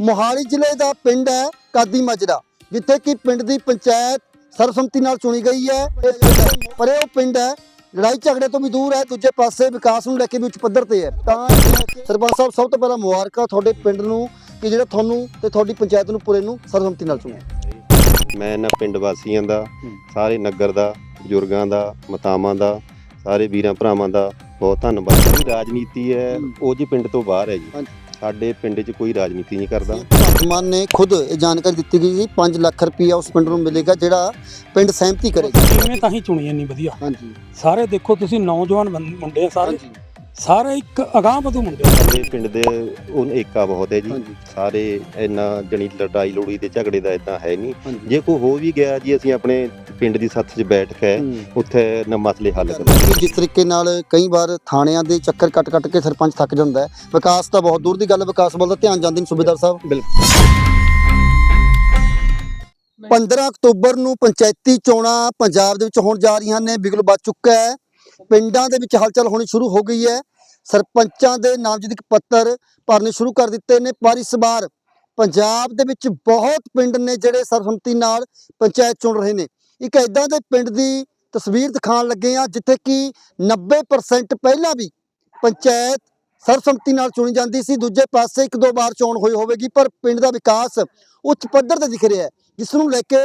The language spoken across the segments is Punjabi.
ਮੋਹਾਲੀ ਜ਼ਿਲ੍ਹੇ ਦਾ ਪਿੰਡ ਹੈ ਕਾਦੀ ਮਾਜਰਾ ਜਿੱਥੇ ਕਿ ਪਿੰਡ ਦੀ ਪੰਚਾਇਤ ਸਰਬਸੰਮਤੀ ਨਾਲ ਚੁਣੀ ਗਈ ਹੈ ਪਰ ਇਹ ਉਹ ਪਿੰਡ ਹੈ ਲੜਾਈ ਝਗੜੇ ਤੋਂ ਵੀ ਦੂਰ ਹੈ ਦੂਜੇ ਪਾਸੇ ਵਿਕਾਸ ਨੂੰ ਲੈ ਕੇ ਵੀ ਉੱਚ ਪੱਧਰ ਤੇ ਹੈ ਤਾਂ ਸਰਪੰਚ ਸਾਹਿਬ ਸਭ ਤੋਂ ਪਹਿਲਾਂ ਮੁਬਾਰਕਾਂ ਤੁਹਾਡੇ ਪਿੰਡ ਨੂੰ ਕਿ ਜਿਹੜਾ ਤੁਹਾਨੂੰ ਤੇ ਤੁਹਾਡੀ ਪੰਚਾਇਤ ਨੂੰ ਪੂਰੇ ਨੂੰ ਸਰਬਸੰਮਤੀ ਨਾਲ ਚੁਣਿਆ ਮੈਂ ਇਹਨਾਂ ਪਿੰਡ ਵਾਸੀਆਂ ਦਾ। ਸਾਰੇ ਨਗਰ ਦਾ ਬਜ਼ੁਰਗਾਂ ਦਾ ਮਾਤਾਵਾਂ ਦਾ ਸਾਰੇ ਵੀਰਾਂ ਭਰਾਵਾਂ ਦਾ ਬਹੁਤ ਧੰਨਵਾਦ ਰਾਜਨੀਤੀ ਹੈ। ਉਹ ਜੀ ਪਿੰਡ ਤੋਂ ਬਾਹਰ ਹੈ ਜੀ। ਸਾਡੇ ਪਿੰਡ 'ਚ ਕੋਈ ਰਾਜਨੀਤੀ ਨਹੀਂ ਕਰਦਾ। ਭਗਵੰਤ ਮਾਨ ਨੇ ਖੁਦ ਇਹ ਜਾਣਕਾਰੀ ਦਿੱਤੀ ਗਈ ਸੀ 5 ਲੱਖ ਰੁਪਈਆ ਉਸ ਪਿੰਡ ਨੂੰ ਮਿਲੇਗਾ ਜਿਹੜਾ ਪਿੰਡ ਸਹਿਮਤੀ ਕਰੇਗਾ। ਕਿਵੇਂ ਤਾਂ ਹੀ ਚੁਣੀ ਇੰਨੀ ਵਧੀਆ। ਹਾਂਜੀ। ਸਾਰੇ ਦੇਖੋ ਤੁਸੀਂ ਨੌਜਵਾਨ ਮੁੰਡੇ ਆ ਸਾਰੇ। ਹਾਂਜੀ। ਸਾਰੇ ਇੱਕ ਅਗਾਹ ਵਧੂ ਮੁੰਡੇ। ਸਾਡੇ ਪਿੰਡ ਦੇ ਉਹ ਏਕਾ ਬਹੁਤ ਹੈ ਜੀ। ਹਾਂਜੀ। ਸਾਰੇ ਇੰਨਾ ਜਣੀ ਲੜਾਈ ਲੜੂਈ ਦੇ ਝਗੜੇ ਦਾ ਇਦਾਂ ਹੈ ਨਹੀਂ। ਹਾਂਜੀ। ਜੇ ਕੋਈ ਹੋ ਵੀ ਗਿਆ ਜੀ ਅਸੀਂ ਆਪਣੇ ਪਿੰਡ ਦੀ ਸੱਥ 'ਚ ਬੈਠ ਕੇ ਹੂੰ। ਉੱਥੇ ਨਾ ਮਸਲੇ ਹੱਲ ਕਰਾਂਗੇ। ਕਿ ਜਿਸ ਤਰੀਕੇ ਨਾਲ ਕਈ ਵਾਰ ਥਾਣਿਆਂ ਦੇ ਚੱਕਰ ਕੱਟ ਕੱਟ ਕੇ ਸਰਪੰਚ ਥੱਕ ਜਾਂਦਾ ਹੈ। ਵਿਕਾਸ ਤਾਂ ਬਹੁਤ ਦੂਰ ਦੀ ਗੱਲ ਹੈ, ਵਿਕਾਸ ਵੱਲ ਤਾਂ ਧਿਆਨ ਜਾਂਦੇ ਨਹੀਂ ਸੁਬੇਦਾਰ ਸਾਹਿਬ। ਬਿਲਕੁਲ 15 ਅਕਤੂਬਰ ਨੂੰ ਪੰਚਾਇਤੀ ਚੋਣਾਂ ਪੰਜਾਬ ਦੇ ਵਿੱਚ ਹੋਣ ਜਾ ਰਹੀਆਂ ਨੇ। ਬਿਗਲ ਵੱਜ ਚੁੱਕਾ ਹੈ। ਪਿੰਡਾਂ ਦੇ ਵਿੱਚ ਹਲਚਲ ਹੋਣੀ ਸ਼ੁਰੂ ਹੋ ਗਈ ਹੈ। ਸਰਪੰਚਾਂ ਦੇ ਨਾਮਜ਼ਦਗੀ ਪੱਤਰ ਭਰਨੇ ਸ਼ੁਰੂ ਕਰ ਦਿੱਤੇ ਨੇ। ਪਰ ਇਸ ਵਾਰ ਪੰਜਾਬ ਦੇ ਵਿੱਚ ਬਹੁਤ ਪਿੰਡ ਨੇ ਜਿਹੜੇ ਸਰਬਸੰਮਤੀ ਨਾਲ ਪੰਚਾਇਤ ਚੁਣ ਰਹੇ ਨੇ। ਇੱਕ ਐਦਾਂ ਦੇ ਪਿੰਡ ਦੀ ਤਸਵੀਰ ਦਿਖਾਉਣ ਲੱਗੇ ਆ ਜਿੱਥੇ ਕਿ 90% ਪਹਿਲਾਂ ਵੀ ਪੰਚਾਇਤ ਸਰਬਸੰਮਤੀ ਨਾਲ ਚੁਣੀ ਜਾਂਦੀ ਸੀ। ਦੂਜੇ ਪਾਸੇ ਇੱਕ ਦੋ ਵਾਰ ਚੋਣ ਹੋਈ ਹੋਵੇਗੀ, ਪਰ ਪਿੰਡ ਦਾ ਵਿਕਾਸ ਉੱਚ ਪੱਧਰ ਤੇ ਦਿਖ ਰਿਹਾ ਹੈ, ਜਿਸ ਨੂੰ ਲੈ ਕੇ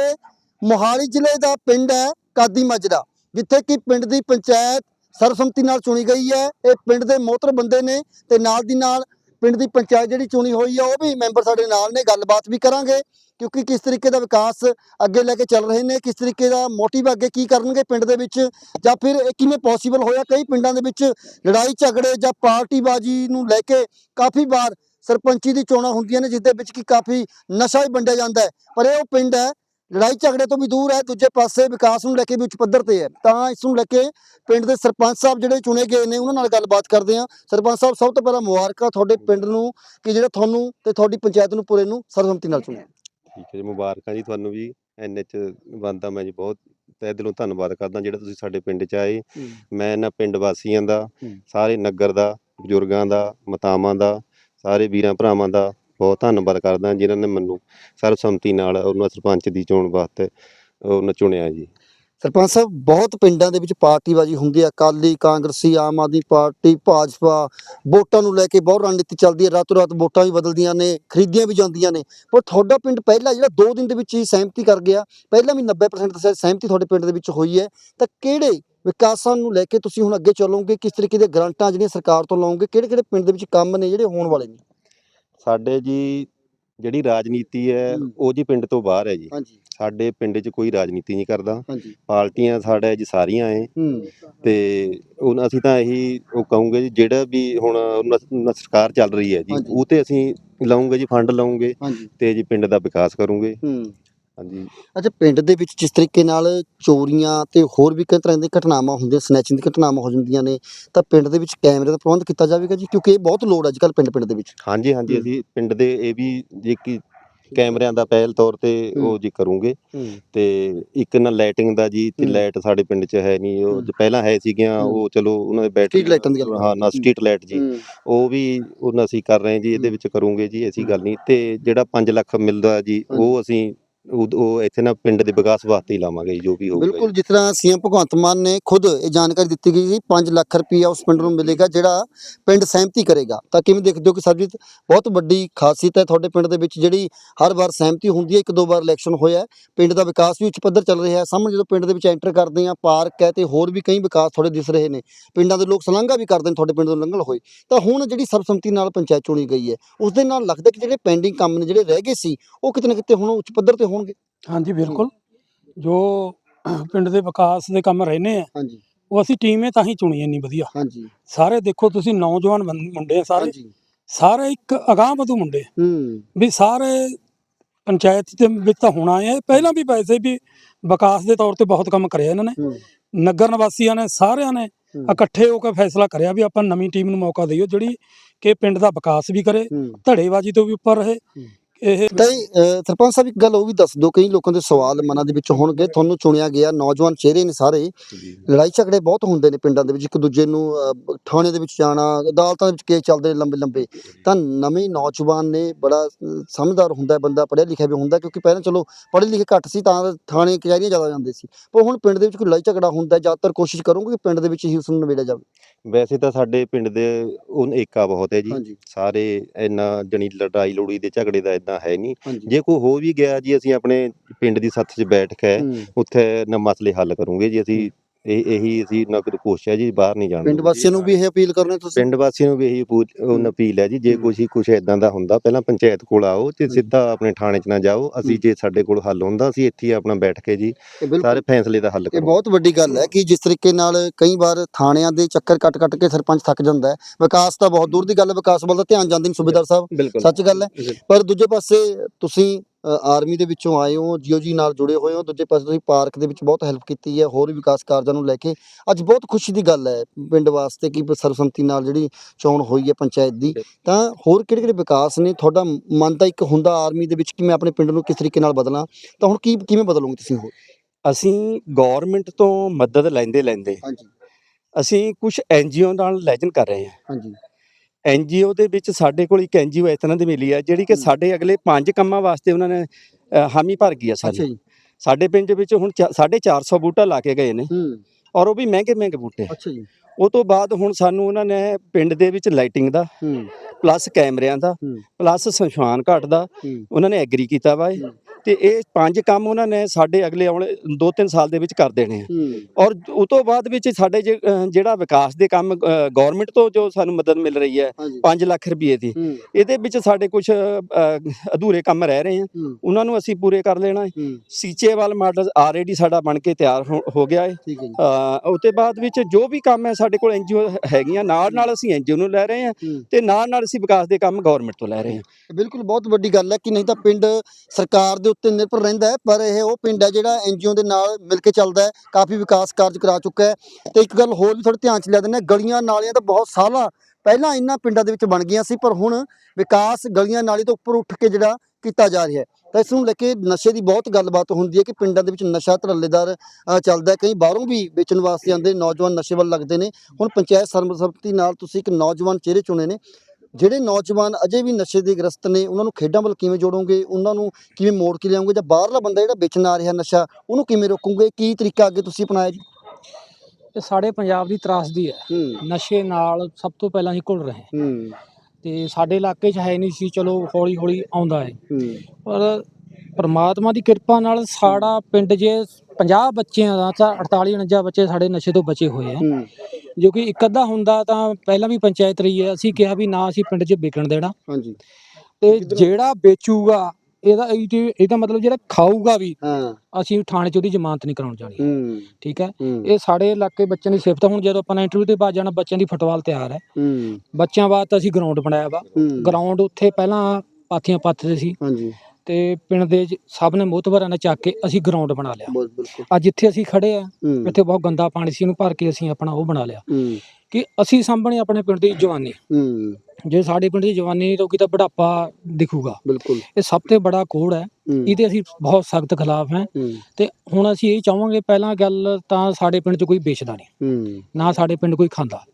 ਮੋਹਾਲੀ ਜ਼ਿਲ੍ਹੇ ਦਾ ਪਿੰਡ ਹੈ ਕਾਦੀ ਮਾਜਰਾ ਜਿੱਥੇ ਕਿ ਪਿੰਡ ਦੀ ਪੰਚਾਇਤ ਸਰਬਸੰਮਤੀ ਨਾਲ ਚੁਣੀ ਗਈ ਹੈ। ਇਹ ਪਿੰਡ ਦੇ ਮੋਹਤਰ ਬੰਦੇ ਨੇ ਤੇ ਨਾਲ ਦੀ ਨਾਲ ਪਿੰਡ ਦੀ ਪੰਚਾਇਤ ਜਿਹੜੀ ਚੁਣੀ ਹੋਈ ਹੈ ਉਹ ਵੀ ਮੈਂਬਰ ਸਾਡੇ ਨਾਲ ਨੇ। ਗੱਲਬਾਤ ਵੀ ਕਰਾਂਗੇ, ਕਿਉਂਕਿ ਕਿਸ ਤਰੀਕੇ ਦਾ ਵਿਕਾਸ ਅੱਗੇ ਲੈ ਕੇ ਚੱਲ ਰਹੇ ਨੇ, ਕਿਸ ਤਰੀਕੇ ਦਾ ਮੋਟਿਵ ਅੱਗੇ ਕੀ ਕਰਨਗੇ ਪਿੰਡ ਦੇ ਵਿੱਚ, ਜਾਂ ਫਿਰ ਇਹ ਕਿਵੇਂ ਪੋਸੀਬਲ ਹੋਇਆ? ਕਈ ਪਿੰਡਾਂ ਦੇ ਵਿੱਚ ਲੜਾਈ ਝਗੜੇ ਜਾਂ ਪਾਰਟੀਬਾਜ਼ੀ ਨੂੰ ਲੈ ਕੇ ਕਾਫੀ ਵਾਰ ਸਰਪੰਚੀ ਦੀ ਚੋਣਾਂ ਹੁੰਦੀਆਂ ਨੇ, ਜਿਸ ਦੇ ਵਿੱਚ ਕਿ ਕਾਫੀ ਨਸ਼ਾ ਹੀ ਵੰਡਿਆ ਜਾਂਦਾ ਹੈ। ਪਰ ਇਹ ਉਹ ਪਿੰਡ ਹੈ ਲੜਾਈ ਝਗੜੇ ਤੋਂ ਵੀ ਦੂਰ ਹੈ ਦੂਜੇ ਪਾਸੇ ਵਿਕਾਸ ਨੂੰ ਲੈ ਕੇ ਵੀ ਉੱਚ ਪੱਧਰ ਤੇ ਹੈ। ਤਾਂ ਇਸ ਨੂੰ ਲੈ ਕੇ ਪਿੰਡ ਦੇ ਸਰਪੰਚ ਸਾਹਿਬ ਜਿਹੜੇ ਚੁਣੇ ਗਏ ਨੇ ਉਹਨਾਂ ਨਾਲ ਗੱਲਬਾਤ ਕਰਦੇ ਹਾਂ। ਸਰਪੰਚ ਸਾਹਿਬ ਸਭ ਤੋਂ ਪਹਿਲਾਂ ਮੁਬਾਰਕਾਂ ਤੁਹਾਡੇ ਪਿੰਡ ਨੂੰ ਕਿ ਜਿਹੜਾ ਤੁਹਾਨੂੰ ਤੇ ਤੁਹਾਡੀ ਪੰਚਾਇਤ ਨੂੰ ਪੂਰੇ ਨੂੰ ਸਰਬਸੰਮਤੀ ਨਾਲ ਚੁਣਿਆ। ਠੀਕ ਹੈ ਜੀ ਮੁਬਾਰਕਾਂ ਜੀ ਤੁਹਾਨੂੰ ਵੀ। ਐਨਐਚ ਬੰਦਾ ਮੈਂ ਜੀ ਬਹੁਤ। ਤਹਿ ਦਿਲੋਂ ਧੰਨਵਾਦ ਕਰਦਾ ਜਿਹੜਾ ਤੁਸੀਂ ਸਾਡੇ ਪਿੰਡ 'ਚ ਆਏ। ਮੈਂ ਇਹਨਾਂ ਪਿੰਡ ਵਾਸੀਆਂ ਦਾ। ਸਾਰੇ ਨਗਰ ਦਾ ਬਜ਼ੁਰਗਾਂ ਦਾ ਮਾਤਾਵਾਂ ਦਾ ਸਾਰੇ ਵੀਰਾਂ ਭਰਾਵਾਂ ਦਾ ਬਹੁਤ ਧੰਨਵਾਦ ਕਰਦਾ ਜਿਨ੍ਹਾਂ ਨੇ ਮੈਨੂੰ ਸਰਬਸੰਮਤੀ ਨਾਲ ਉਹਨਾਂ ਸਰਪੰਚ ਦੀ ਚੋਣ ਵਾਸਤੇ ਉਹਨਾਂ ਚੁਣਿਆ ਜੀ। ਸਰਪੰਚ ਸਾਹਿਬ, ਬਹੁਤ ਪਿੰਡਾਂ ਦੇ ਵਿੱਚ ਪਾਰਟੀਬਾਜ਼ੀ ਹੁੰਦੀ ਹੈ। ਅਕਾਲੀ ਕਾਂਗਰਸੀ, ਆਮ ਆਦਮੀ ਪਾਰਟੀ, ਭਾਜਪਾ, ਵੋਟਾਂ ਨੂੰ ਲੈ ਕੇ ਬਹੁਤ ਰਣਨੀਤੀ ਚੱਲਦੀ ਹੈ। ਰਾਤੋਂ ਰਾਤ ਵੋਟਾਂ ਵੀ ਬਦਲਦੀਆਂ ਨੇ, ਖਰੀਦੀਆਂ ਵੀ ਜਾਂਦੀਆਂ ਨੇ। ਪਰ ਤੁਹਾਡਾ ਪਿੰਡ ਪਹਿਲਾਂ ਜਿਹੜਾ 2 ਦਿਨ ਦੇ ਵਿੱਚ ਹੀ ਸਹਿਮਤੀ ਕਰ ਗਿਆ, ਪਹਿਲਾਂ ਵੀ 90% ਦੱਸਿਆ ਸਹਿਮਤੀ ਤੁਹਾਡੇ ਪਿੰਡ ਦੇ ਵਿੱਚ ਹੋਈ ਹੈ। ਤਾਂ ਕਿਹੜੇ ਵਿਕਾਸਾਂ ਨੂੰ ਲੈ ਕੇ ਤੁਸੀਂ ਹੁਣ ਅੱਗੇ ਚੱਲੋਗੇ? ਕਿਸ ਤਰੀਕੇ ਦੇ ਗ੍ਰਾਂਟਾਂ ਜਿਹੜੀਆਂ ਸਰਕਾਰ ਤੋਂ ਲਓਗੇ? ਕਿਹੜੇ ਕਿਹੜੇ ਪਿੰਡ ਦੇ ਵਿੱਚ ਕੰਮ ਨੇ ਜਿਹੜੇ ਹੋਣ ਵਾਲੇ ਨੇ? ਸਾਡੇ ਜੀ ਜਿਹੜੀ ਰਾਜਨੀਤੀ ਹੈ ਹੂੰ। ਉਹ ਜੀ ਪਿੰਡ ਤੋਂ ਬਾਹਰ ਹੈ ਜੀ। ਹਾਂਜੀ। ਸਾਡੇ ਪਿੰਡ 'ਚ ਕੋਈ ਰਾਜਨੀਤੀ ਨਹੀਂ ਕਰਦਾ। ਹਾਂਜੀ। ਪਾਰਟੀਆਂ ਸਾਡੇ ਜੀ ਸਾਰੀਆਂ ਐ। ਹੂੰ। ਤੇ ਹੁਣ ਅਸੀਂ ਤਾਂ ਇਹੀ ਉਹ ਕਹੂੰਗੇ ਜੀ ਜਿਹੜਾ ਵੀ ਹੁਣ ਉਹਨਾਂ ਸਰਕਾਰ ਚੱਲ ਰਹੀ ਹੈ ਜੀ ਹਾਂਜੀ। ਉਹ ਤੇ ਅਸੀਂ ਲਾਉਂਗੇ ਜੀ ਫੰਡ ਲਾਉਂਗੇ ਹਾਂਜੀ। ਤੇ ਜੀ ਪਿੰਡ ਦਾ ਵਿਕਾਸ ਕਰੂੰਗੇ। ਹੂੰ। ਹਾਂਜੀ ਅੱਛਾ ਪਿੰਡ ਦੇ ਵਿੱਚ ਜਿਸ ਤਰੀਕੇ ਨਾਲ ਚੋਰੀਆਂ ਤੇ ਹੋਰ ਵੀ ਕਈ ਤਰ੍ਹਾਂ ਦੀਆਂ ਘਟਨਾਵਾਂ ਹੁੰਦੀਆਂ ਸਨੈਚਿੰਗ ਦੀ ਘਟਨਾਵਾਂ ਹੋ ਜਾਂਦੀਆਂ ਨੇ ਤਾਂ ਪਿੰਡ ਦੇ ਵਿੱਚ ਕੈਮਰੇ ਦਾ ਪ੍ਰਬੰਧ ਕੀਤਾ ਜਾਵੇਗਾ ਜੀ ਕਿਉਂਕਿ ਇਹ ਬਹੁਤ ਲੋੜ ਅੱਜ ਕੱਲ ਪਿੰਡ ਪਿੰਡ ਦੇ ਵਿੱਚ ਹਾਂਜੀ ਹਾਂਜੀ। ਅਸੀਂ ਪਿੰਡ ਦੇ ਇਹ ਵੀ ਜੇ ਕਿ ਕੈਮਰਿਆਂ ਦਾ ਪਹਿਲ ਤੌਰ ਤੇ। ਉਹ ਜੀ ਕਰੂੰਗੇ ਤੇ ਇੱਕ ਨਾ ਲਾਈਟਿੰਗ ਦਾ ਜੀ ਤੇ। ਲਾਈਟ ਸਾਡੇ ਪਿੰਡ 'ਚ ਹੈ ਨਹੀਂ ਉਹ ਪਹਿਲਾਂ ਹੈ ਸੀਗੀਆਂ। ਉਹ ਚਲੋ ਉਹਨਾਂ ਦੇ ਬੈਟਰੀ ਲਾਈਟਾਂ ਦੀ ਗੱਲ ਹਾਂ ਨਾ ਸਟਰੀਟ ਲਾਈਟ ਜੀ ਉਹ ਵੀ ਉਹਨਾਂ ਅਸੀਂ ਕਰ ਰਹੇ ਜੀ ਇਹਦੇ। ਵਿੱਚ ਕਰੂੰਗੇ ਜੀ ਐਸੀ। ਗੱਲ ਨਹੀਂ ਤੇ ਜਿਹੜਾ 5 ਲੱਖ ਮਿਲਦਾ ਜੀ। ਉਹ ਅਸੀਂ ਉਹ ਉਹ ਇੱਥੇ ਨਾ ਪਿੰਡ ਦੇ ਵਿਕਾਸ ਵਾਸਤੇ ਹੀ ਲਾਵਾਂਗੇ ਜੀ, ਜੋ ਵੀ ਹੋਊਗਾ ਬਿਲਕੁਲ ਜਿਸ ਤਰ੍ਹਾਂ ਸੀਐਮ ਭਗਵੰਤ ਮਾਨ ਨੇ ਖੁਦ ਇਹ ਜਾਣਕਾਰੀ ਦਿੱਤੀ ਗਈ ਸੀ 5 ਲੱਖ ਰੁਪਈਆ ਉਸ ਪਿੰਡ ਨੂੰ ਮਿਲੇਗਾ ਜਿਹੜਾ ਪਿੰਡ ਸਹਿਮਤੀ ਕਰੇਗਾ। ਤਾਂ ਕਿਵੇਂ ਦੇਖਦੇ ਹੋ ਕਿ ਸਰਜੀਤ ਬਹੁਤ ਵੱਡੀ ਖਾਸੀਅਤ ਹੈ ਤੁਹਾਡੇ ਪਿੰਡ ਦੇ ਵਿੱਚ ਜਿਹੜੀ ਹਰ ਵਾਰ ਸਹਿਮਤੀ ਹੁੰਦੀ ਹੈ ਇੱਕ ਦੋ ਵਾਰ ਇਲੈਕਸ਼ਨ ਹੋਇਆ ਹੈ, ਪਿੰਡ ਦਾ ਵਿਕਾਸ ਵੀ ਉੱਚ ਪੱਧਰ ਚੱਲ ਰਿਹਾ ਹੈ। ਸਾਹਮਣੇ ਜਦੋਂ ਪਿੰਡ ਦੇ ਵਿੱਚ ਐਂਟਰ ਕਰਦੇ ਆ ਪਾਰਕ ਹੈ ਤੇ ਹੋਰ ਵੀ ਕਈ ਵਿਕਾਸ ਥੋੜੇ ਦਿਸ ਰਹੇ ਨੇ। ਪਿੰਡਾਂ ਦੇ ਲੋਕ ਸਲਾਂਘਾ ਵੀ ਕਰਦੇ ਨੇ ਤੁਹਾਡੇ ਪਿੰਡ ਤੋਂ ਲੰਘਣ ਹੋਏ। ਤਾਂ ਹੁਣ ਜਿਹੜੀ ਸਰਬਸੰਮਤੀ ਨਾਲ ਪੰਚਾਇਤ ਚੁਣੀ ਗਈ ਹੈ ਉਸ ਦੇ ਨਾਲ ਲੱਗਦਾ ਕਿ ਜਿਹੜੇ ਪੈਂਡਿੰਗ ਕੰਮ ਨੇ ਜਿਹੜੇ ਰਹਿ ਗਏ ਸੀ ਉਹ ਕਿਤੇ ਨਾ ਕਿਤੇ ਹੁਣ ਉੱਚ ਪੱਧਰ ਤੇ ਹੋਣਗੇ। ਹਾਂਜੀ ਬਿਲਕੁਲ। ਜੋ ਪਿੰਡ ਦੇ ਵਿਕਾਸ ਦੇ ਕੰਮ ਰਹਿੰਦੇ ਆ ਹਾਂਜੀ। ਉਹ ਅਸੀਂ ਟੀਮੇ ਤਾਂ ਹੀ ਚੁਣੀ ਇੰਨੀ ਵਧੀਆ। ਹਾਂਜੀ। ਸਾਰੇ ਦੇਖੋ ਤੁਸੀਂ ਨੌਜਵਾਨ ਮੁੰਡੇ ਆ ਸਾਰੇ। ਹਾਂਜੀ। ਸਾਰੇ ਇੱਕ ਅਗਾਹ ਵਧੂ ਮੁੰਡੇ ਆ। ਹੂੰ। ਵੀ ਸਾਰੇ ਪੰਚਾਇਤ ਦੇ ਵਿੱਚ ਤਾਂ ਹੋਣਾ ਹੈ ਪਹਿਲਾਂ ਵੀ ਵੈਸੇ ਵੀ ਵਿਕਾਸ ਦੇ ਤੌਰ ਤੇ ਬਹੁਤ ਕੰਮ ਕਰਿਆ ਇਹਨਾਂ ਨੇ। ਹੂੰ। ਨਗਰ ਨਿਵਾਸੀਆਂ ਨੇ ਸਾਰਿਆਂ ਨੇ ਹੂੰ। ਇਕੱਠੇ ਹੋ ਕੇ ਫੈਸਲਾ ਕਰਿਆ ਵੀ ਆਪਾਂ ਨਵੀਂ ਟੀਮ ਨੂੰ ਮੌਕਾ ਦਈਓ ਜਿਹੜੀ ਕਿ ਪਿੰਡ ਦਾ ਵਿਕਾਸ ਵੀ ਕਰੇ ਹੂੰ। ਧੜੇਬਾਜ਼ੀ ਤੋਂ ਵੀ ਉੱਪਰ ਰਹੇ। ਇਹ ਤਾਂ ਅ, ਸਰਪੰਚ ਸਾਹਿਬ ਇੱਕ ਗੱਲ ਉਹ ਵੀ ਦੱਸ ਦਿਓ ਕਈ ਲੋਕਾਂ ਦੇ ਸਵਾਲ ਮਨਾਂ ਦੇ ਵਿੱਚ ਹੋਣਗੇ ਤੁਹਾਨੂੰ ਚੁਣਿਆ ਗਿਆ ਨੌਜਵਾਨ ਚਿਹਰੇ ਨੇ ਸਾਰੇ। ਲੜਾਈ ਝਗੜੇ ਬਹੁਤ ਹੁੰਦੇ ਨੇ ਪਿੰਡਾਂ ਦੇ ਵਿੱਚ ਇੱਕ ਦੂਜੇ ਨੂੰ ਥਾਣੇ ਦੇ ਵਿੱਚ ਜਾਣਾ ਅਦਾਲਤਾਂ ਦੇ ਵਿੱਚ ਕੇਸ ਚੱਲਦੇ ਨੇ ਲੰਬੇ ਲੰਬੇ। ਤਾਂ ਨਵੇਂ ਨੌਜਵਾਨ ਨੇ ਬੜਾ ਸਮਝਦਾਰ ਹੁੰਦਾ ਹੈ ਬੰਦਾ ਪੜ੍ਹਿਆ ਲਿਖਿਆ ਵੀ ਹੁੰਦਾ ਕਿਉਂਕਿ ਪਹਿਲਾਂ ਚਲੋ ਪੜ੍ਹੇ ਲਿਖੇ ਘੱਟ ਸੀ ਤਾਂ ਥਾਣੇ ਕਚਹਿਰੀਆਂ ਜ਼ਿਆਦਾ ਜਾਂਦੇ ਸੀ। ਪਰ ਹੁਣ ਪਿੰਡ ਦੇ ਵਿੱਚ ਕੋਈ ਲੜਾਈ ਝਗੜਾ ਹੁੰਦਾ ਹੈ, ਜ਼ਿਆਦਾਤਰ ਕੋਸ਼ਿਸ਼ ਕਰੋਗੇ ਕਿ ਪਿੰਡ ਦੇ ਵਿੱਚ ਹੀ ਉਸ ਨੂੰ ਨਿਬੇੜਿਆ ਜਾਵੇ। ਵੈਸੇ ਤਾਂ ਸਾਡੇ ਪਿੰਡ ਦੇ ਉਹ ਏਕਾ ਬਹੁਤ ਹੈ ਜੀ। ਹਾਂਜੀ। ਸਾਰੇ ਇੰਨਾ ਜਣੀ ਲੜਾਈ ਲੜੂਈ ਦੇ ਝਗੜੇ ਦਾ ਇਦਾਂ ਹੈ ਨਹੀਂ। ਹਾਂਜੀ। ਜੇ ਕੋਈ ਹੋ ਵੀ ਗਿਆ ਜੀ ਅਸੀਂ ਆਪਣੇ ਪਿੰਡ ਦੀ ਸੱਥ 'ਚ ਬੈਠ ਕੇ ਹੂੰ। ਉੱਥੇ ਨਾ ਮਸਲੇ ਹੱਲ ਕਰੂੰਗੇ ਜੀ ਅਸੀਂ ਇਹ ਇਹੀ ਅਸੀਂ ਨਾ ਕੋਈ ਕੋਸ਼ਿਸ਼ ਹੈ ਜੀ ਬਾਹਰ ਨਹੀਂ ਜਾਣ ਪਿੰਡ। ਵਾਸੀਆਂ ਨੂੰ ਵੀ ਇਹ ਅਪੀਲ ਕਰਨੇ ਤੁਸੀਂ ਪਿੰਡ ਵਾਸੀਆਂ ਨੂੰ ਵੀ ਇਹੀ ਪੂਛ- ਉਹ। ਅਪੀਲ ਹੈ ਜੀ ਜੇ ਹੂੰ। ਕੁਛ ਕੁਛ ਇਦਾਂ ਦਾ ਹੁੰਦਾ ਪਹਿਲਾਂ ਪੰਚਾਇਤ ਕੋਲ ਆਓ ਤੇ। ਸਿੱਧਾ ਆਪਣੇ ਥਾਣੇ 'ਚ ਨਾ ਜਾਓ ਅਸੀਂ। ਜੇ ਸਾਡੇ ਕੋਲ ਹੱਲ ਹੁੰਦਾ ਅਸੀਂ ਇੱਥੇ ਹੀ ਆਪਣਾ ਬੈਠ ਕੇ ਜੀ ਇਹ ਬਿਲਕੁਲ ਸਾਰੇ ਫੈਸਲੇ ਦਾ ਹੱਲ ਇਹ ਕਰੋ ਬਹੁਤ ਵੱਡੀ ਗੱਲ ਹੈ ਕਿ ਜਿਸ ਤਰੀਕੇ ਨਾਲ ਕਈ ਵਾਰ ਥਾਣਿਆਂ ਦੇ ਚੱਕਰ ਕੱਟ ਕੱਟ ਕੇ ਸਰਪੰਚ ਥੱਕ ਜਾਂਦਾ ਹੈ ਵਿਕਾਸ ਤਾਂ ਬਹੁਤ ਦੂਰ ਦੀ ਗੱਲ ਹੈ ਵਿਕਾਸ ਵੱਲ ਤਾਂ ਧਿਆਨ ਜਾਂਦੇ ਨਹੀਂ ਸੂਬੇਦਾਰ ਸਾਹਿਬ ਬਿਲਕੁਲ ਸੱਚ ਗੱਲ ਹੈ ਪਰ ਦੂਜੇ ਪਾਸੇ ਤੁਸੀਂ ਆਰਮੀ ਦੇ ਵਿੱਚੋਂ ਆਏ ਹੋ ਜੀਓਜੀ ਨਾਲ ਜੁੜੇ ਹੋਏ ਹੋ ਦੂਜੇ ਪਾਸੇ ਤੁਸੀਂ ਪਾਰਕ ਦੇ ਵਿੱਚ ਬਹੁਤ ਹੈਲਪ ਕੀਤੀ ਹੈ ਹੋਰ ਵੀ ਵਿਕਾਸ ਕਾਰਜਾਂ ਨੂੰ ਲੈ ਕੇ। ਅੱਜ ਬਹੁਤ ਖੁਸ਼ੀ ਦੀ ਗੱਲ ਹੈ ਪਿੰਡ ਵਾਸਤੇ ਕਿ ਸਰਬਸੰਮਤੀ ਨਾਲ ਜਿਹੜੀ ਚੋਣ ਹੋਈ ਹੈ ਪੰਚਾਇਤ ਦੀ। ਤਾਂ ਹੋਰ ਕਿਹੜੇ ਕਿਹੜੇ ਵਿਕਾਸ ਨੇ? ਤੁਹਾਡਾ ਮਨ ਤਾਂ ਇੱਕ ਹੁੰਦਾ ਆਰਮੀ ਦੇ ਵਿੱਚ ਕਿ ਮੈਂ ਆਪਣੇ ਪਿੰਡ ਨੂੰ ਕਿਸ ਤਰੀਕੇ ਨਾਲ ਬਦਲਾਂ। ਤਾਂ ਹੁਣ ਕੀ ਕਿਵੇਂ ਬਦਲੋਗੇ ਤੁਸੀਂ ਹੋਰ? ਅਸੀਂ ਗਵਰਨਮੈਂਟ ਤੋਂ ਮਦਦ ਲੈਂਦੇ ਲੈਂਦੇ ਹਾਂਜੀ। ਅਸੀਂ ਕੁਝ ਐਨਜੀਓ ਨਾਲ ਲੈਜਨ ਕਰ ਰਹੇ ਹਾਂ। ਹਾਂਜੀ। ਐਨਜੀਓ ਦੇ ਵਿੱਚ ਸਾਡੇ ਕੋਲ ਇੱਕ ਐਨਜੀਓ ਇਸ ਤਰ੍ਹਾਂ ਦੀ ਮਿਲੀ ਹੈ ਜਿਹੜੀ ਕਿ। ਸਾਡੇ ਅਗਲੇ 5 ਕੰਮਾਂ ਵਾਸਤੇ ਉਹਨਾਂ ਨੇ ਅ, ਹਾਮੀ ਭਰ ਗਈ ਹੈ ਅੱਛਾ ਸਾਡੀ ਜੀ। ਸਾਡੇ ਪਿੰਡ ਵਿੱਚ ਹੁਣ 450 ਬੂਟਾ ਲਾ ਕੇ ਗਏ ਨੇ ਹੂੰ। ਔਰ ਉਹ ਵੀ ਮਹਿੰਗੇ ਮਹਿੰਗੇ ਬੂਟੇ ਅੱਛਾ ਜੀ। ਉਹ ਤੋਂ ਬਾਅਦ ਹੁਣ ਸਾਨੂੰ ਉਹਨਾਂ ਨੇ ਪਿੰਡ ਦੇ ਵਿੱਚ ਲਾਈਟਿੰਗ ਦਾ ਹੂੰ। ਪਲੱਸ ਕੈਮਰਿਆਂ ਦਾ ਹੂੰ। ਪਲੱਸ ਸ਼ਮਸ਼ਾਨ ਘਾਟ ਦਾ ਹੂੰ। ਉਹਨਾਂ ਨੇ ਐਗਰੀ ਕੀਤਾ ਵਾ ਇਹ। ਹੂੰ। ਤੇ ਇਹ ਪੰਜ ਕੰਮ ਉਹਨਾਂ ਨੇ ਸਾਡੇ ਅਗਲੇ ਆਉਣੇ 2-3 ਸਾਲ ਦੇ ਵਿੱਚ ਕਰ ਦੇਣੇ ਆ। ਔਰ ਉਹ ਤੋਂ ਬਾਅਦ ਵਿੱਚ ਸਾਡੇ ਜਿਹੜਾ ਵਿਕਾਸ ਦੇ ਕੰਮ ਗਵਰਨਮੈਂਟ ਤੋਂ ਜੋ ਸਾਨੂੰ ਮਦਦ ਮਿਲ ਰਹੀ ਹੈ ਹਾਂਜੀ। 5 ਲੱਖ ਰੁਪਏ ਦੀ। ਇਹਦੇ ਵਿੱਚ ਸਾਡੇ ਕੁਝ ਅਧੂਰੇ ਕੰਮ ਰਹਿ ਰਹੇ ਆ। ਉਹਨਾਂ ਨੂੰ ਅਸੀਂ ਪੂਰੇ ਕਰ ਲੈਣਾ ਹੈ। ਸੀਚੇਵਾਲ ਮਾਡਲ ਆਲਰੇਡੀ ਸਾਡਾ ਬਣ ਕੇ ਤਿਆਰ ਹੋ- ਗਿਆ ਹੈ। ਉਹ ਤੋਂ ਬਾਅਦ ਵਿੱਚ ਜੋ ਵੀ ਕੰਮ ਹੈ ਸਾਡੇ ਕੋਲ ਐਨਜੀਓ ਹੈਗੀਆਂ। ਨਾਲ ਨਾਲ ਅਸੀਂ ਐਨਜੀਓ ਨੂੰ ਲੈ ਰਹੇ ਹੂੰ। ਤੇ ਨਾਲ ਨਾਲ ਅਸੀਂ ਵਿਕਾਸ ਦੇ ਕੰਮ ਗਵਰਨਮੈਂਟ ਤੋਂ ਲੈ ਰਹੇ ਹਾਂ ਬਿਲਕੁਲ ਬਹੁਤ ਵੱਡੀ ਗੱਲ ਹੈ ਕਿ ਨਹੀਂ ਤਾਂ ਪਿੰਡ ਸਰਕਾਰ ਦੇ ਉੱਤੇ ਨਿਰਭਰ ਰਹਿੰਦਾ ਹੈ, ਪਰ ਇਹ ਉਹ ਪਿੰਡ ਹੈ ਜਿਹੜਾ ਐਨਜੀਓ ਦੇ ਨਾਲ ਮਿਲ ਕੇ ਚੱਲਦਾ ਹੈ, ਕਾਫੀ ਵਿਕਾਸ ਕਾਰਜ ਕਰਾ ਚੁੱਕਾ ਹੈ। ਤੇ ਇੱਕ ਗੱਲ ਹੋਰ ਵੀ ਤੁਹਾਡੇ ਧਿਆਨ 'ਚ ਲਿਆ ਦਿੰਦੇ ਗਲੀਆਂ ਨਾਲੀਆਂ ਤਾਂ ਬਹੁਤ ਸਾਲਾਂ ਪਹਿਲਾਂ ਇਹਨਾਂ ਪਿੰਡਾਂ ਦੇ ਵਿੱਚ ਬਣ ਗਈਆਂ ਸੀ, ਪਰ ਹੁਣ ਵਿਕਾਸ ਗਲੀਆਂ ਨਾਲੀ ਤੋਂ ਉੱਪਰ ਉੱਠ ਕੇ ਜਿਹੜਾ ਕੀਤਾ ਜਾ ਰਿਹਾ ਹੈ। ਤਾਂ ਇਸ ਨੂੰ ਲੈ ਕੇ ਨਸ਼ੇ ਦੀ ਬਹੁਤ ਗੱਲਬਾਤ ਹੁੰਦੀ ਹੈ ਕਿ ਪਿੰਡਾਂ ਦੇ ਵਿੱਚ ਨਸ਼ਾ ਧੜੱਲੇਦਾਰ ਚੱਲਦਾ ਹੈ। ਕਈ ਬਾਹਰੋਂ ਵੀ ਵੇਚਣ ਵਾਸਤੇ ਆਉਂਦੇ, ਨੌਜਵਾਨ ਨਸ਼ੇ ਵੱਲ ਲੱਗਦੇ ਨੇ। ਹੁਣ ਪੰਚਾਇਤ ਸਰਬਸੰਮਤੀ ਨਾਲ ਤੁਸੀਂ ਇੱਕ ਨੌਜਵਾਨ ਚਿਹਰੇ ਚੁਣੇ ਨੇ। ਜਿਹੜੇ ਨੌਜਵਾਨ ਅਜੇ ਵੀ ਨਸ਼ੇ ਦੇ ਗ੍ਰਸਤ ਨੇ ਉਹਨਾਂ ਨੂੰ ਖੇਡਾਂ ਵੱਲ ਕਿਵੇਂ ਜੋੜੋਗੇ? ਉਹਨਾਂ ਨੂੰ ਕਿਵੇਂ ਮੋੜ ਕੇ ਲਿਆਉਂਗੇ ਜਾਂ ਬਾਹਰਲਾ ਬੰਦਾ ਜਿਹੜਾ ਵੇਚਣ ਆ ਰਿਹਾ ਨਸ਼ਾ ਉਹਨੂੰ ਕਿਵੇਂ ਰੋਕੋਗੇ? ਕੀ ਤਰੀਕਾ ਅੱਗੇ ਤੁਸੀਂ ਅਪਣਾਇਆ ਜੀ? ਇਹ ਸਾਡੇ ਪੰਜਾਬ ਦੀ ਤਰਾਸਦੀ ਹੈ। ਨਸ਼ੇ ਨਾਲ ਸਭ ਤੋਂ ਪਹਿਲਾਂ ਹੀ ਘੁਲ ਰਹੇ ਹੂੰ। ਤੇ ਸਾਡੇ ਇਲਾਕੇ 'ਚ ਹੈ ਨਹੀਂ ਸੀ ਚਲੋ ਹੌਲੀ ਹੌਲੀ ਆਉਂਦਾ ਹੈ। ਪਰ ਪਰਮਾਤਮਾ ਦੀ ਕਿਰਪਾ ਨਾਲ ਸਾਡਾ ਪਿੰਡ ਜੇ 50 ਬੱਚਿਆਂ ਦਾ ਤਾਂ 48 49 ਬੱਚੇ ਸਾਡੇ ਨਸ਼ੇ ਤੋਂ ਬਚੇ ਹੋਏ ਆ। ਜੋ ਕਿ ਇੱਕ ਅੱਧਾ ਹੁੰਦਾ ਤਾਂ ਪਹਿਲਾਂ ਵੀ ਪੰਚਾਇਤ ਰਹੀ ਹੈ ਅਸੀਂ ਕਿਹਾ ਵੀ ਨਾ ਅਸੀਂ ਪਿੰਡ 'ਚ ਵਿਕਣ ਦੇਣਾ। ਹਾਂਜੀ। ਤੇ ਜਿਹੜਾ ਵੇਚੂਗਾ ਇਹਦਾ ਇਹਦੀ- ਇਹਦਾ ਮਤਲਬ ਜਿਹੜਾ ਖਾਊਗਾ ਵੀ ਹਾਂ। ਅਸੀਂ ਥਾਣੇ 'ਚ ਉਹਦੀ ਜ਼ਮਾਨਤ ਨਹੀਂ ਕਰਾਉਣ ਜਾਣੀ। ਹੂੰ। ਠੀਕ ਹੈ? ਹੂੰ। ਇਹ ਸਾਡੇ ਇਲਾਕੇ ਬੱਚਿਆਂ ਦੀ ਸਿਫਤ ਹੁਣ ਜਦੋਂ ਆਪਾਂ ਨੇ ਇੰਟਰਵਿਊ ਤੇ ਬਾਅਦ ਜਾਣਾ ਬੱਚਿਆਂ ਦੀ ਫੁੱਟਬਾਲ ਤਿਆਰ ਹੈ। ਹੂੰ। ਬੱਚਿਆਂ ਵਾਸਤੇ ਅਸੀਂ ਗਰਾਊਂਡ ਬਣਾਇਆ ਵਾ। ਹੂੰ। ਗਰਾਊਂਡ ਉੱਥੇ ਪਹਿਲਾਂ ਪਾਥੀਆਂ ਪੱਥਦੇ ਸੀ। ਹਾਂਜੀ। ਤੇ ਪਿੰਡ ਦੇ ਜ- ਸਭ ਨੇ ਮੋਤਬਰਾਂ ਨੇ ਚੱਕ ਕੇ ਅਸੀਂ ਗਰਾਊਂਡ ਬਣਾ ਲਿਆ। ਬਿਲਕੁਲ ਅੱਜ ਜਿੱਥੇ ਅਸੀਂ ਖੜੇ ਆ ਹੂੰ। ਇੱਥੇ ਬਹੁਤ ਗੰਦਾ ਪਾਣੀ ਸੀ ਇਹਨੂੰ ਭਰ ਕੇ ਅਸੀਂ ਆਪਣਾ ਉਹ ਬਣਾ ਲਿਆ। ਹੂੰ। ਕਿ ਅਸੀਂ ਸਾਂਭਣੇ ਆਪਣੇ ਪਿੰਡ ਦੀ ਜਵਾਨੀ ਹੂੰ। ਜੇ ਸਾਡੇ ਪਿੰਡ ਦੀ ਜਵਾਨੀ ਨਹੀਂ ਰਹੂਗੀ ਤਾਂ ਬੁਢਾਪਾ ਦਿਖੂਗਾ। ਬਿਲਕੁਲ। ਇਹ ਸਭ ਤੋਂ ਬੜਾ ਕੋੜ ਹੈ। ਇਹਦੇ ਅਸੀਂ ਬਹੁਤ ਸਖਤ ਖਿਲਾਫ ਹੈ। ਤੇ ਹੁਣ ਅਸੀਂ ਇਹ ਚਾਹਾਂਗੇ ਪਹਿਲਾਂ ਗੱਲ ਤਾਂ ਸਾਡੇ ਪਿੰਡ 'ਚ ਕੋਈ ਵੇਚਦਾ ਨਹੀਂ। ਨਾ ਸਾਡੇ ਪਿੰਡ ਕੋਈ ਖਾਂਦਾ।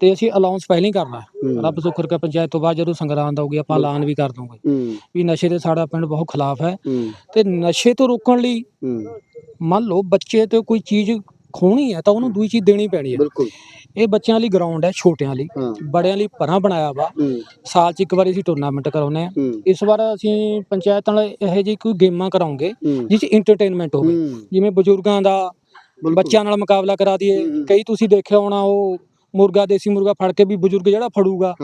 ਤੇ ਅਸੀਂ ਅਲਾਉਂਸ ਪਹਿਲਾਂ ਹੀ ਕਰਨਾ ਰੱਬ ਸੁੱਖਰ ਕੇ ਪੰਚਾਇਤ ਤੋਂ ਬਾਅਦ ਜਦੋਂ ਸੰਗਰਾਂਦ ਆਊਗੀ ਆਪਾਂ ਐਲਾਨ ਵੀ ਕਰ ਦੂੰਗੇ ਵੀ ਨਸ਼ੇ ਦੇ ਸਾਡਾ ਪਿੰਡ ਬਹੁਤ ਖਿਲਾਫ ਹੈ। ਤੇ ਨਸ਼ੇ ਤੋਂ ਰੋਕਣ ਲਈ ਮੰਨ ਲਓ ਬੱਚੇ ਤੇ ਕੋਈ ਚੀਜ਼ ਖੋਣੀ ਹੈ ਤਾਂ ਉਹਨੂੰ ਦੂਜੀ ਚੀਜ਼ ਦੇਣੀ ਪੈਣੀ ਹੈ। ਬਿਲਕੁਲ। ਇਹ ਬੱਚਿਆਂ ਲਈ ਗਰਾਊਂਡ ਹੈ ਛੋਟਿਆਂ ਲਈ। ਬੜਿਆਂ ਲਈ ਭਰਾ ਬਣਾਇਆ ਵਾ। ਸਾਲ 'ਚ ਇੱਕ ਵਾਰੀ ਅਸੀਂ ਟੂਰਨਾਮੈਂਟ ਕਰਾਉਂਦੇ ਆ ਇਸ ਵਾਰ ਅਸੀਂ ਪੰਚਾਇਤ ਨਾਲ ਇਹੋ ਜਿਹੀ ਕੋਈ ਗੇਮਾਂ ਕਰਾਉਂਗੇ ਜਿਸ 'ਚ ਇੰਟਰਟੇਨਮੈਂਟ ਹੋਵੇ। ਜਿਵੇਂ ਬਜ਼ੁਰਗਾਂ ਦਾ। ਬੱਚਿਆਂ ਨਾਲ ਮੁਕਾਬਲਾ ਕਰਾ ਦਈਏ। ਕਈ ਤੁਸੀਂ ਦੇਖਿਆ ਹੋਣਾ ਉਹ ਮੁਰਗਾ ਦੇਸੀ ਮੁਰਗਾ ਫੜ ਕੇ ਵੀ ਬਜ਼ੁਰਗ ਜਿਹੜਾ ਫੜੂਗਾ।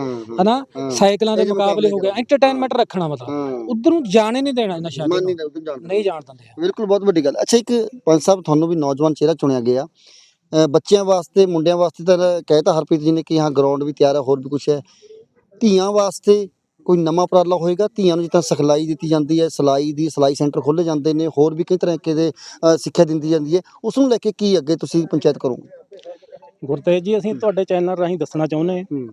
ਹਨਾ। ਸਾਈਕਲਾਂ ਦੇ ਮੁਕਾਬਲੇ ਹੋ ਗਏ। ਮੁਕਾਬਲੇ ਐਂਟਰਟੇਨਮੈਂਟ ਰੱਖਣਾ ਮਤਲਬ। ਉਧਰ ਨੂੰ ਜਾਣੇ ਨਹੀਂ ਦੇਣਾ ਨਸ਼ਾ ਨਹੀਂ ਜਾਣ ਦਿੰਦੇ ਬਿਲਕੁਲ ਬਹੁਤ ਵੱਡੀ ਗੱਲ। ਅੱਛਾ ਇੱਕ ਪੰਜ ਸਾਹਿਬ ਤੁਹਾਨੂੰ ਵੀ ਨੌਜਵਾਨ ਚਿਹਰਾ ਚੁਣਿਆ ਗਿਆ। ਬੱਚਿਆਂ ਵਾਸਤੇ ਮੁੰਡਿਆਂ ਵਾਸਤੇ ਤਾਂ ਕਹਿਤਾ ਹਰਪ੍ਰੀਤ ਜੀ ਨੇ ਕਿ ਹਾਂ ਗਰਾਊਂਡ ਵੀ ਤਿਆਰ ਹੈ ਹੋਰ ਵੀ ਕੁਝ ਹੈ। ਧੀਆਂ ਵਾਸਤੇ ਕੋਈ ਨਵਾਂ ਉਪਰਾਲਾ ਹੋਏਗਾ? ਧੀਆਂ ਨੂੰ ਜਿੱਦਾਂ ਸਿਖਲਾਈ ਦਿੱਤੀ ਜਾਂਦੀ ਹੈ ਸਿਲਾਈ ਦੀ ਸਿਲਾਈ ਸੈਂਟਰ ਖੋਲੇ ਜਾਂਦੇ ਨੇ ਹੋਰ ਵੀ ਕਈ ਤਰ੍ਹਾਂ ਦੇ ਸਿੱਖਿਆ ਦਿੰਦੀ ਜਾਂਦੀ ਹੈ। ਉਸ ਨੂੰ ਲੈ ਕੇ ਕੀ ਅੱਗੇ ਤੁਸੀਂ ਪੰਚਾਇਤ ਕਰੋਗੇ? ਗੁਰਤੇਜ ਜੀ ਅਸੀਂ ਤੁਹਾਡੇ ਚੈਨਲ ਰਾਹੀਂ ਦੱਸਣਾ ਚਾਹੁੰਦੇ ਹਾਂ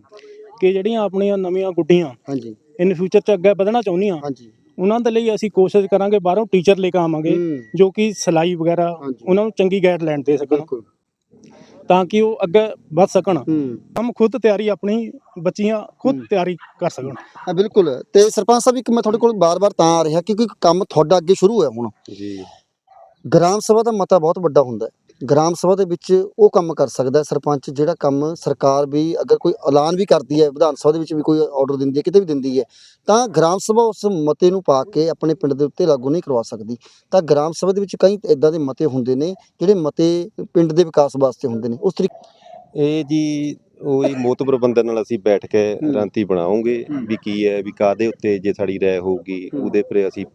ਕਿ ਜਿਹੜੀਆਂ ਆਪਣੀਆਂ ਨਵੀਆਂ ਗੁੱਡੀਆਂ ਹਾਂਜੀ। ਇਨ ਫਿਊਚਰ 'ਚ ਅੱਗੇ ਵਧਣਾ ਚਾਹੁੰਦੀਆਂ ਹਾਂਜੀ। ਉਹਨਾਂ ਦੇ ਲਈ ਅਸੀਂ ਕੋਸ਼ਿਸ਼ ਕਰਾਂਗੇ ਬਾਹਰੋਂ ਟੀਚਰ ਲੈ ਕੇ ਆਵਾਂਗੇ ਜੋ ਕਿ ਸਿਲਾਈ ਵਗੈਰਾ। ਉਹਨਾਂ ਨੂੰ ਚੰਗੀ ਗਾਈਡਲਾਈਨ ਦੇ ਸਕਣ। ਤਾਂ ਕਿ ਉਹ ਅੱਗੇ ਵੱਧ ਸਕਣ। ਹਮ ਖੁਦ ਤਿਆਰੀ ਆਪਣੀ ਬੱਚੀਆਂ ਖੁਦ। ਤਿਆਰੀ ਕਰ ਸਕਣ। ਹਾਂ ਬਿਲਕੁਲ। ਤੇ ਸਰਪੰਚ ਸਾਹਿਬ ਇੱਕ ਮੈਂ ਤੁਹਾਡੇ ਕੋਲ ਬਾਰ-ਬਾਰ ਤਾਂ ਆ ਰਿਹਾ ਕਿਉਂਕਿ ਕੰਮ ਤੁਹਾਡਾ ਅੱਗੇ ਸ਼ੁਰੂ ਹੋਇਆ ਹੁਣ। ਜੀ। ਗ੍ਰਾਮ ਸਭਾ ਦਾ ਮਤਾ ਬਹੁਤ ਵੱਡਾ ਹੁੰਦਾ ਹੈ। ਗ੍ਰਾਮ ਸਭਾ ਦੇ ਵਿੱਚ ਉਹ ਕੰਮ ਕਰ ਸਕਦਾ ਸਰਪੰਚ, ਜਿਹੜਾ ਕੰਮ ਸਰਕਾਰ ਵੀ ਅਗਰ ਕੋਈ ਐਲਾਨ ਵੀ ਕਰਦੀ ਹੈ, ਵਿਧਾਨ ਸਭਾ ਦੇ ਵਿੱਚ ਵੀ ਕੋਈ ਆਰਡਰ ਦਿੰਦੀ ਹੈ, ਕਿਤੇ ਵੀ ਦਿੰਦੀ ਹੈ, ਤਾਂ ਗ੍ਰਾਮ ਸਭਾ ਉਸ ਮਤੇ ਨੂੰ ਪਾ ਕੇ ਆਪਣੇ ਪਿੰਡ ਦੇ ਉੱਤੇ ਲਾਗੂ ਨਹੀਂ ਕਰਵਾ ਸਕਦੀ। ਤਾਂ ਗ੍ਰਾਮ ਸਭਾ ਦੇ ਵਿੱਚ ਕਈ ਇਦਾਂ ਦੇ ਮਤੇ ਹੁੰਦੇ ਨੇ, ਜਿਹੜੇ ਮਤੇ ਪਿੰਡ ਦੇ ਵਿਕਾਸ ਵਾਸਤੇ ਹੁੰਦੇ ਨੇ। ਉਸ ਤਰੀਕੇ ਇਹ ਜੀ ਉਹ ਹੀ ਮੋਤਬਰ ਬੰਦੇ ਨਾਲ ਅਸੀਂ ਬੈਠ ਕੇ ਹੂੰ। ਰਾਂਤੀ ਬਣਾਉਂਗੇ ਹੂੰ। ਵੀ ਕੀ ਹੈ ਵੀ ਕਾਦੇ ਉੱਤੇ ਜੇ ਸਾਡੀ ਰਾਏ ਹੋਊਗੀ ਹੂੰ। ਉਹਦੇ ਪਰ ਅਸੀਂ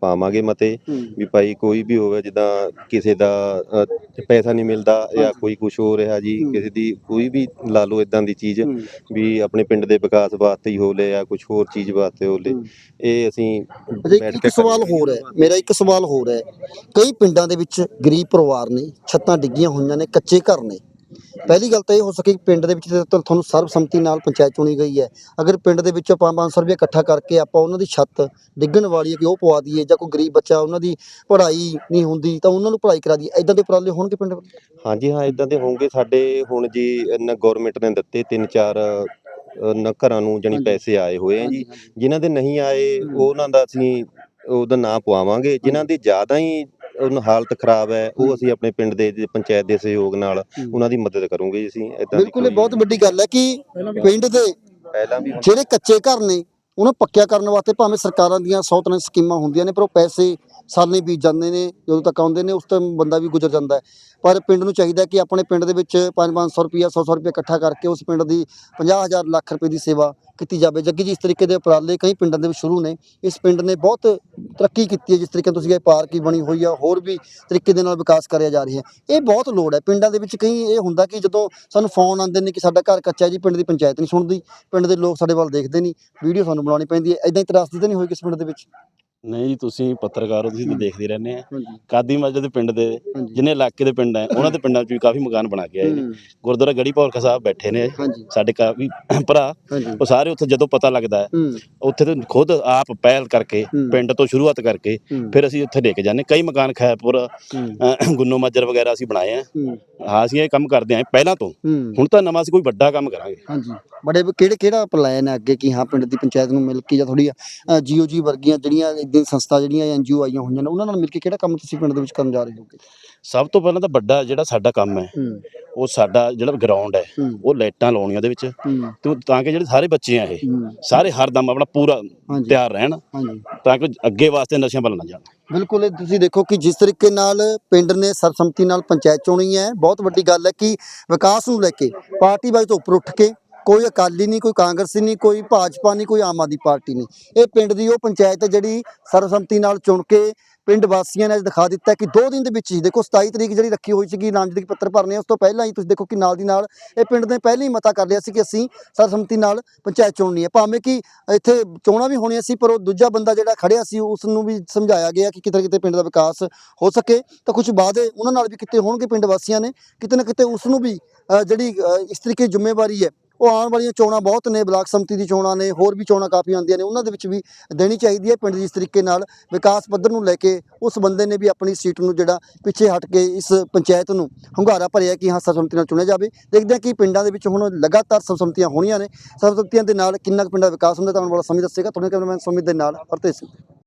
ਪਾਵਾਂਗੇ ਮਤੇ ਵੀ ਭਾਈ ਕੋਈ ਵੀ ਹੋਵੇ ਜਿੱਦਾਂ ਕਿਸੇ ਦਾ ਅ, ਪੈਸਾ ਨਹੀਂ ਮਿਲਦਾ ਜਾਂ। ਕੋਈ ਕੁਝ ਹੋ ਰਿਹਾ ਜੀ ਹੂੰ। ਕਿਸੇ ਦੀ ਕੋਈ ਵੀ ਲਾ ਲਓ ਇਦਾਂ ਦੀ ਚੀਜ਼ ਹੂੰ, ਵੀ ਆਪਣੇ ਪਿੰਡ ਦੇ ਵਿਕਾਸ ਵਾਸਤੇ ਹੀ ਹੋਲੇ ਜਾਂ ਕੁਝ ਹੋਰ ਚੀਜ਼ ਵਾਸਤੇ ਹੂੰ। ਇਹ ਅਸੀਂ ਇੱਕ ਸਵਾਲ। ਹੋਰ ਹੈ ਮੇਰਾ ਇੱਕ ਸਵਾਲ ਹੋਰ ਹੈ ਕਈ ਪਿੰਡਾਂ ਦੇ ਵਿੱਚ ਗਰੀਬ ਪਰਿਵਾਰ ਨੇ ਛੱਤਾਂ ਡਿੱਗੀਆਂ ਹੋਈਆਂ ਨੇ ਕੱਚੇ ਘਰ ਨੇ ਪਹਿਲੀ ਗੱਲ ਤਾਂ ਇਹ ਹੋ ਸਕੇ ਕਿ ਪਿੰਡ ਦੇ ਵਿੱਚ ਤਾਂ ਤੁਹਾਨੂੰ ਸਰਬਸੰਮਤੀ ਨਾਲ ਪੰਚਾਇਤ ਚੁਣੀ ਗਈ ਹੈ ਅਗਰ ਪਿੰਡ ਦੇ ਵਿੱਚੋਂ 5-500 ਰੁਪਏ ਇਕੱਠਾ ਕਰਕੇ ਆਪਾਂ ਉਹਨਾਂ ਦੀ ਛੱਤ ਡਿੱਗਣ ਵਾਲੀ ਹੈ ਕਿ ਉਹ ਪਵਾ ਦਈਏ ਜਾਂ ਕੋਈ ਗਰੀਬ ਬੱਚਾ ਉਹਨਾਂ ਦੀ ਪੜ੍ਹਾਈ ਨਹੀਂ ਹੁੰਦੀ ਤਾਂ ਉਹਨਾਂ ਨੂੰ ਪੜ੍ਹਾਈ ਕਰਾ ਦਈਏ ਇਦਾਂ ਦੇ ਉਪਰਾਲੇ ਹੋਣਗੇ ਪਿੰਡ? ਹਾਂਜੀ ਹਾਂ ਇਦਾਂ ਦੇ ਹੋਣਗੇ ਸਾਡੇ ਹੁਣ ਜੀ ਇਹਨਾਂ ਗਵਰਨਮੈਂਟ ਨੇ ਦਿੱਤੇ ਤਿੰਨ ਚਾਰ ਨ ਘਰਾਂ ਨੂੰ ਜਾਨੀ। ਪੈਸੇ ਆਏ ਹੋਏ ਆ ਜੀ। ਜਿਨ੍ਹਾਂ ਦੇ ਨਹੀਂ ਆਏ। ਉਹਨਾਂ ਦਾ ਅਸੀਂ ਉਹਦਾ ਨਾਂ ਪਵਾਵਾਂਗੇ ਜਿਨ੍ਹਾਂ ਦੀ ਜ਼ਿਆਦਾ ਹੀ ਉਹਨਾਂ ਹਾਲਤ ਖਰਾਬ ਹੈ। ਉਹ ਅਸੀਂ ਆਪਣੇ ਪਿੰਡ ਦੇ ਪੰਚਾਇਤ ਦੇ ਸਹਿਯੋਗ ਨਾਲ। ਉਹਨਾਂ ਦੀ ਮਦਦ ਕਰੂੰਗੇ ਜੀ ਅਸੀਂ ਇਦਾਂ ਬਿਲਕੁਲ ਇਹ ਬਹੁਤ ਵੱਡੀ ਗੱਲ ਹੈ ਕਿ ਪਿੰਡ ਦੇ ਪਹਿਲਾਂ ਵੀ ਜਿਹੜੇ ਕੱਚੇ ਘਰ ਨੇ ਉਹਨਾਂ ਪੱਕਿਆ ਕਰਨ ਵਾਸਤੇ ਭਾਵੇਂ ਸਰਕਾਰਾਂ ਦੀਆਂ ਸੌ ਤਰ੍ਹਾਂ ਸਕੀਮਾਂ ਹੁੰਦੀਆਂ ਨੇ, ਪਰ ਉਹ ਪੈਸੇ ਸਾਲੇ ਬੀਜ ਜਾਂਦੇ ਨੇ, ਜਦੋਂ ਤੱਕ ਆਉਂਦੇ ਨੇ, ਉਸ ਤੋਂ ਬੰਦਾ ਵੀ ਗੁਜ਼ਰ ਜਾਂਦਾ ਪਰ ਪਿੰਡ ਨੂੰ ਚਾਹੀਦਾ ਕਿ ਆਪਣੇ ਪਿੰਡ ਦੇ ਵਿੱਚ 5-500 ਰੁਪਈਆ 100-100 ਰੁਪਏ ਇਕੱਠਾ ਕਰਕੇ ਉਸ ਪਿੰਡ ਦੀ 50000 ਲੱਖ ਰੁਪਏ ਦੀ ਸੇਵਾ ਕੀਤੀ ਜਾਵੇ। ਜੱਗੀ ਜੀ, ਇਸ ਤਰੀਕੇ ਦੇ ਉਪਰਾਲੇ ਕਈ ਪਿੰਡਾਂ ਦੇ ਵਿੱਚ ਸ਼ੁਰੂ ਨੇ। ਇਸ ਪਿੰਡ ਨੇ ਬਹੁਤ ਤਰੱਕੀ ਕੀਤੀ ਹੈ, ਜਿਸ ਤਰੀਕੇ ਨਾਲ ਤੁਸੀਂ ਇਹ ਪਾਰਕ ਹੀ ਬਣੀ ਹੋਈ ਆ, ਹੋਰ ਵੀ ਤਰੀਕੇ ਦੇ ਨਾਲ ਵਿਕਾਸ ਕਰਿਆ ਜਾ ਰਿਹਾ ਹੈ। ਇਹ ਬਹੁਤ ਲੋੜ ਹੈ। ਪਿੰਡਾਂ ਦੇ ਵਿੱਚ ਕਈ ਇਹ ਹੁੰਦਾ ਕਿ ਜਦੋਂ ਸਾਨੂੰ ਫੋਨ ਆਉਂਦੇ ਨੇ ਕਿ ਸਾਡਾ ਘਰ ਕੱਚਾ ਜੀ, ਪਿੰਡ ਦੀ ਪੰਚਾਇਤ ਨਹੀਂ ਸੁਣਦੀ, ਪਿੰਡ ਦੇ ਲੋਕ ਸਾਡੇ ਵੱਲ ਦੇਖਦੇ ਨਹੀਂ। ਵੀਡੀਓ ਸਾਨੂੰ ਬਣਾਉਣੀ ਪੈਂਦੀ ਹੈ। ਐਦਾਂ ਹੀ ਤਰਾਸਦੀ ਤਾਂ ਨਹੀਂ ਹੋਈ ਕਿਸ ਪਿੰਡ ਦੇ ਵਿੱਚ? ਨਹੀਂ ਜੀ ਤੁਸੀਂ ਪੱਤਰਕਾਰ ਹੋ ਤੁਸੀਂ ਤਾਂ ਦੇਖਦੇ ਰਹਿੰਦੇ ਆ। ਕਾਦੀ ਮਸਜਿਦ ਦੇ ਪਿੰਡ ਦੇ ਜਿੰਨੇ ਇਲਾਕੇ ਦੇ ਪਿੰਡ ਆ ਉਹਨਾਂ ਦੇ ਪਿੰਡਾਂ 'ਚ ਵੀ ਕਾਫੀ ਮਕਾਨ ਬਣਾ ਕੇ ਆਏ ਨੇ। ਗੁਰਦੁਆਰਾ ਗੜੀ ਪੌਰਖਾ ਸਾਹਿਬ ਬੈਠੇ ਨੇ। ਸਾਡੇ ਕਾਫੀ ਭਰਾ ਉਹ ਸਾਰੇ ਉੱਥੇ ਜਦੋਂ ਪਤਾ ਲੱਗਦਾ ਹੈ ਉੱਥੇ ਤੋਂ ਖੁਦ ਆਪ ਪਹਿਲ ਕਰਕੇ। ਪਿੰਡ ਤੋਂ ਸ਼ੁਰੂਆਤ ਕਰਕੇ ਫਿਰ ਅਸੀਂ ਉੱਥੇ ਲੈ ਕੇ ਜਾਂਦੇ ਕਈ ਮਕਾਨ ਖੈਰਪੁਰ ਗੁੰਨੋ ਮਾਜਰ ਵਗੈਰਾ ਅਸੀਂ ਬਣਾਏ ਆ। ਹੂੰ, ਅਸੀਂ ਇਹ ਕੰਮ ਕਰਦੇ ਆਂ ਪਹਿਲਾਂ ਤੋਂ। ਹੁਣ ਤਾਂ ਨਵਾਂ ਅਸੀਂ ਕੋਈ ਵੱਡਾ ਕੰਮ ਕਰਾਂਗੇ। ਹਾਂਜੀ। ਬੜੇ ਕਿਹੜੇ ਕਿਹੜਾ ਪਲਾਨ ਹੈ ਅੱਗੇ? ਕਿ ਹਾਂ ਪਿੰਡ ਦੀ ਪੰਚਾਇਤ ਨੂੰ ਮਿਲ ਕੇ ਜਾਂ ਥੋੜੀ ਜੀਓਜੀ ਵਰਗੀਆਂ ਜਿਹੜੀਆਂ ਇਦਾਂ ਸੰਸਥਾ ਜਿਹੜੀਆਂ ਐਨਜੀਓ ਆਈਆਂ ਹੋਈਆਂ ਨੇ ਉਹਨਾਂ ਨਾਲ ਮਿਲ ਕੇ ਕਿਹੜਾ ਕੰਮ ਤੁਸੀਂ ਪਿੰਡ ਦੇ ਵਿੱਚ ਕਰਨ ਜਾ ਰਹੇ ਹੋਗੇ? ਸਭ ਤੋਂ ਪਹਿਲਾਂ ਤਾਂ ਵੱਡਾ ਜਿਹੜਾ ਸਾਡਾ ਕੰਮ ਹੈ ਉਹ ਸਾਡਾ ਜਿਹੜਾ ਗਰਾਊਂਡ ਹੈ ਉਹ ਲਾਈਟਾਂ ਲਾਉਣੀਆਂ ਉਹਦੇ ਵਿੱਚ। ਤੇ ਤਾਂ ਕਿ ਜਿਹੜੇ ਸਾਰੇ ਬੱਚੇ ਆ ਇਹ ਸਾਰੇ ਹਰਦਮ ਆਪਣਾ ਪੂਰਾ ਤਿਆਰ ਰਹਿਣ ਤਾਂ ਕਿ ਅੱਗੇ ਵਾਸਤੇ ਨਸ਼ਿਆਂ ਵੱਲ ਨਾ ਜਾਣ। ਬਿਲਕੁਲ ਇਹ ਤੁਸੀਂ ਦੇਖੋ ਕਿ ਜਿਸ ਤਰੀਕੇ ਨਾਲ ਪਿੰਡ ਨੇ ਸਰਬਸੰਮਤੀ ਨਾਲ ਪੰਚਾਇਤ ਚੁਣੀ ਹੈ ਬਹੁਤ ਵੱਡੀ ਗੱਲ ਹੈ ਕਿ ਵਿਕਾਸ ਨੂੰ ਲੈ ਕੇ ਪਾਰਟੀ ਵਾਈਜ਼ ਤੋਂ ਉੱਪਰ ਉੱਠ ਕੇ ਕੋਈ ਅਕਾਲੀ ਨਹੀਂ, ਕੋਈ ਕਾਂਗਰਸੀ ਨਹੀਂ, ਕੋਈ ਭਾਜਪਾ ਨਹੀਂ, ਕੋਈ ਆਮ ਆਦਮੀ ਪਾਰਟੀ ਨਹੀਂ। ਇਹ ਪਿੰਡ ਦੀ ਉਹ ਪੰਚਾਇਤ ਹੈ ਜਿਹੜੀ ਸਰਬਸੰਮਤੀ ਨਾਲ ਚੁਣ ਕੇ ਪਿੰਡ ਵਾਸੀਆਂ ਨੇ ਅੱਜ ਦਿਖਾ ਦਿੱਤਾ ਕਿ 2 ਦਿਨ ਦੇ ਵਿੱਚ ਹੀ, ਦੇਖੋ 27 ਤਰੀਕ ਜਿਹੜੀ ਰੱਖੀ ਹੋਈ ਸੀਗੀ, ਨਾਮਜ਼ਦਗੀ ਪੱਤਰ ਭਰਨੇ ਉਸ ਤੋਂ ਪਹਿਲਾਂ ਹੀ ਤੁਸੀਂ ਦੇਖੋ ਕਿ ਨਾਲ ਦੀ ਨਾਲ ਇਹ ਪਿੰਡ ਨੇ ਪਹਿਲਾਂ ਹੀ ਮਤਾ ਕਰ ਲਿਆ ਸੀ ਕਿ ਅਸੀਂ ਸਰਬਸੰਮਤੀ ਨਾਲ ਪੰਚਾਇਤ ਚੁਣਨੀ ਹੈ। ਭਾਵੇਂ ਕਿ ਇੱਥੇ ਚੋਣਾਂ ਵੀ ਹੋਣੀਆਂ ਸੀ, ਪਰ ਉਹ ਦੂਜਾ ਬੰਦਾ ਜਿਹੜਾ ਖੜਿਆ ਸੀ ਉਸ ਨੂੰ ਵੀ ਸਮਝਾਇਆ ਗਿਆ ਕਿ ਕਿਤੇ ਨਾ ਕਿਤੇ ਪਿੰਡ ਦਾ ਵਿਕਾਸ ਹੋ ਸਕੇ। ਤਾਂ ਕੁਝ ਵਾਅਦੇ ਉਹਨਾਂ ਨਾਲ ਵੀ ਕਿਤੇ ਹੋਣਗੇ ਪਿੰਡ ਵਾਸੀਆਂ ਨੇ, ਕਿਤੇ ਨਾ ਕਿਤੇ ਉਸ ਨੂੰ ਵੀ ਜਿਹੜੀ ਇਸ ਤਰੀਕੇ ਦੀ ਜ਼ਿੰਮੇਵਾਰੀ ਹੈ ਉਹ ਆਉਣ ਵਾਲੀਆਂ ਚੋਣਾਂ ਬਹੁਤ ਨੇ, ਬਲਾਕ ਸੰਮਤੀ ਦੀ ਚੋਣਾਂ ਨੇ, ਹੋਰ ਵੀ ਚੋਣਾਂ ਕਾਫੀ ਆਉਂਦੀਆਂ ਨੇ, ਉਹਨਾਂ ਦੇ ਵਿੱਚ ਵੀ ਦੇਣੀ ਚਾਹੀਦੀ ਹੈ ਪਿੰਡ ਦੀ ਇਸ ਤਰੀਕੇ ਨਾਲ, ਵਿਕਾਸ ਪੱਧਰ ਨੂੰ ਲੈ ਕੇ ਉਸ ਬੰਦੇ ਨੇ ਵੀ ਆਪਣੀ ਸੀਟ ਨੂੰ ਜਿਹੜਾ ਪਿੱਛੇ ਹਟ ਕੇ ਇਸ ਪੰਚਾਇਤ ਨੂੰ ਹੁੰਗਾਰਾ ਭਰਿਆ ਕਿ ਹਾਂ ਸਰਬਸੰਮਤੀ ਨਾਲ ਚੁਣਿਆ ਜਾਵੇ। ਦੇਖਦੇ ਹਾਂ ਕਿ ਪਿੰਡਾਂ ਦੇ ਵਿੱਚ ਹੁਣ ਲਗਾਤਾਰ ਸਰਬਸੰਮਤੀਆਂ ਹੋਣੀਆਂ ਨੇ, ਸਰਬਸੰਮਤੀਆਂ ਦੇ ਨਾਲ ਕਿੰਨਾ ਕੁ ਪਿੰਡਾਂ ਦਾ ਵਿਕਾਸ ਹੁੰਦਾ ਤਾਂ ਆਉਣ ਵਾਲਾ ਸਮੇਂ ਦੱਸੇਗਾ। ਤੁਹਾਡੇ ਕੈਮਰਾਮੈਨ ਸੁਮਿਤ ਦੇ ਨਾਲ ਹਰਤੇਜ ਸਿੰਘ।